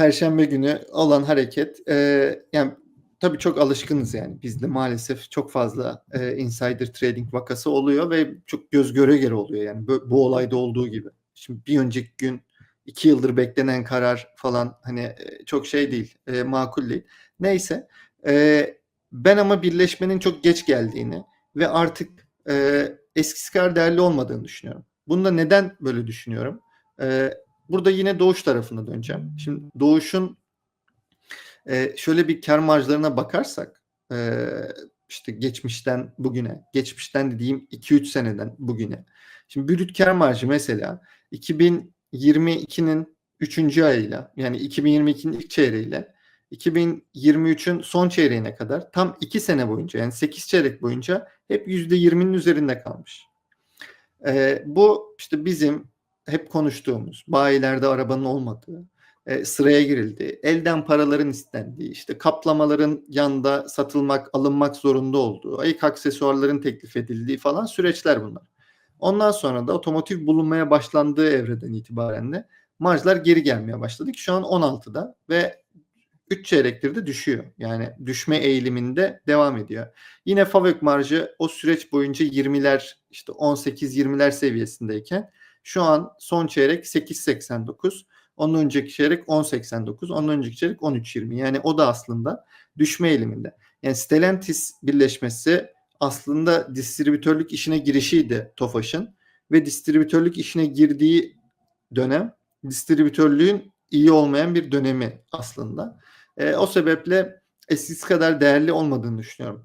Perşembe günü olan hareket e, yani tabii çok alışkınız yani bizde maalesef çok fazla e, insider trading vakası oluyor ve çok göz göre göre oluyor yani bu, bu olayda olduğu gibi. Şimdi bir önceki gün iki yıldır beklenen karar falan hani e, çok şey değil, e, makul değil. Neyse e, ben ama birleşmenin çok geç geldiğini ve artık e, eskisi kadar değerli olmadığını düşünüyorum. Bunda neden böyle düşünüyorum? E, burada yine Doğuş tarafına döneceğim. Şimdi Doğuş'un e, şöyle bir kar marjlarına bakarsak e, işte geçmişten bugüne, geçmişten dediğim 2-3 seneden bugüne. Şimdi brüt kar marjı mesela 2022'nin 3. ayıyla yani 2022'nin ilk çeyreğiyle 2023'ün son çeyreğine kadar tam 2 sene boyunca yani 8 çeyrek boyunca hep %20'nin üzerinde kalmış. E, bu işte bizim hep konuştuğumuz bayilerde arabanın olmadığı, e, sıraya girildi, elden paraların istendiği, işte kaplamaların yanda satılmak, alınmak zorunda olduğu, ayık aksesuarların teklif edildiği falan süreçler bunlar. Ondan sonra da otomotiv bulunmaya başlandığı evreden itibaren de marjlar geri gelmeye başladı ki şu an 16'da ve 3 çeyrektir de düşüyor. Yani düşme eğiliminde devam ediyor. Yine FAVÖK marjı o süreç boyunca 20'ler işte 18-20'ler seviyesindeyken şu an son çeyrek 8.89. Ondan önceki çeyrek 10.89. Ondan önceki çeyrek 13.20. Yani o da aslında düşme eğiliminde. Yani Stellantis birleşmesi aslında distribütörlük işine girişiydi Tofaş'ın ve distribütörlük işine girdiği dönem distribütörlüğün iyi olmayan bir dönemi aslında. E, o sebeple eskisi kadar değerli olmadığını düşünüyorum.